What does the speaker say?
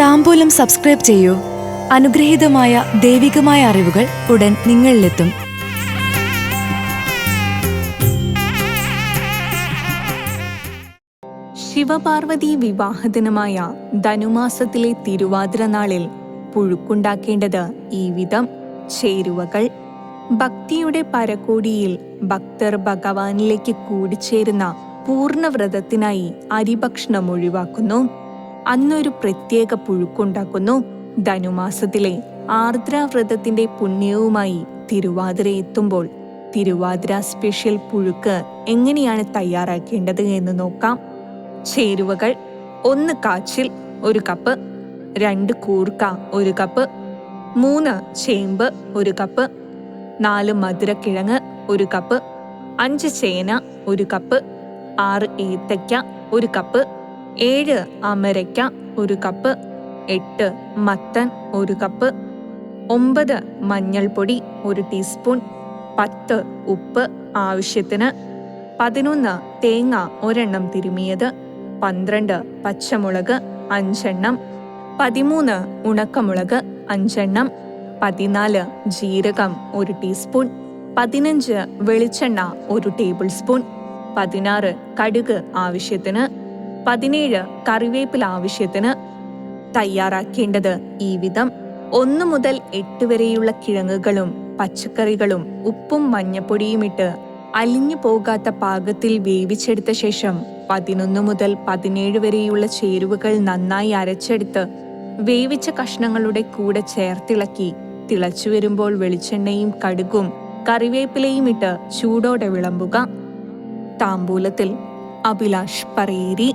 താമ്പൂലം subscribe ചെയ്യൂ. അനുഗ്രഹീതമായ ദൈവികമായ അറിവുകൾ ഉടൻ നിങ്ങളിലെത്തും. ശിവപാർവതി വിവാഹദിനമായ ധനുമാസത്തിലെ തിരുവാതിര നാളിൽ പുഴുക്കുണ്ടാക്കേണ്ടത് ഈ വിധം. ചേരുവകൾ. ഭക്തിയുടെ പരകോടിയിൽ ഭക്തർ ഭഗവാനിലേക്ക് കൂടിച്ചേരുന്ന പൂർണവ്രതത്തിനായി അരിഭക്ഷണം ഒഴിവാക്കുന്നു. അന്നൊരു പ്രത്യേക പുഴുക്കുണ്ടാക്കുന്നു. ധനുമാസത്തിലെ ആർദ്രാവ്രതത്തിന്റെ പുണ്യവുമായി തിരുവാതിര എത്തുമ്പോൾ തിരുവാതിര സ്പെഷ്യൽ പുഴുക്ക് എങ്ങനെയാണ് തയ്യാറാക്കേണ്ടത് എന്ന് നോക്കാം. ചേരുവകൾ ഒന്ന് കാച്ചിൽ ഒരു കപ്പ് രണ്ട് കൂർക്ക ഒരു കപ്പ് മൂന്ന് ചേമ്പ് ഒരു കപ്പ് നാല് മധുരക്കിഴങ്ങ് ഒരു കപ്പ് അഞ്ച് ചേന ഒരു കപ്പ് ആറ് ഏത്തയ്ക്ക ഒരു കപ്പ് ഏഴ് അമരയ്ക്ക ഒരു കപ്പ് എട്ട് മത്തൻ ഒരു കപ്പ് ഒമ്പത് മഞ്ഞൾപ്പൊടി ഒരു ടീസ്പൂൺ പത്ത് ഉപ്പ് ആവശ്യത്തിന് പതിനൊന്ന് തേങ്ങ ഒരെണ്ണം തിരുമിയത് പന്ത്രണ്ട് പച്ചമുളക് അഞ്ചെണ്ണം പതിമൂന്ന് ഉണക്കമുളക് അഞ്ചെണ്ണം പതിനാല് ജീരകം ഒരു ടീസ്പൂൺ പതിനഞ്ച് വെളിച്ചെണ്ണ ഒരു ടേബിൾ സ്പൂൺ പതിനാറ് കടുക് ആവശ്യത്തിന് പതിനേഴ് കറിവേപ്പില ആവശ്യത്തിന് തയ്യാറാക്കേണ്ടത് ഈ വിധം. ഒന്ന് മുതൽ എട്ട് വരെയുള്ള കിഴങ്ങുകളും പച്ചക്കറികളും ഉപ്പും മഞ്ഞപ്പൊടിയും ഇട്ട് അലിഞ്ഞു പോകാത്ത പാകത്തിൽ വേവിച്ചെടുത്ത ശേഷം പതിനൊന്ന് മുതൽ പതിനേഴ് വരെയുള്ള ചേരുവകൾ നന്നായി അരച്ചെടുത്ത് വേവിച്ച കഷ്ണങ്ങളുടെ കൂടെ ചേർത്തിളക്കി തിളച്ചു വരുമ്പോൾ വെളിച്ചെണ്ണയും കടുകും കറിവേപ്പിലയും ഇട്ട് ചൂടോടെ വിളമ്പുക. താമ്പൂലത്തിൽ അഭിലാഷ് പറയേരി.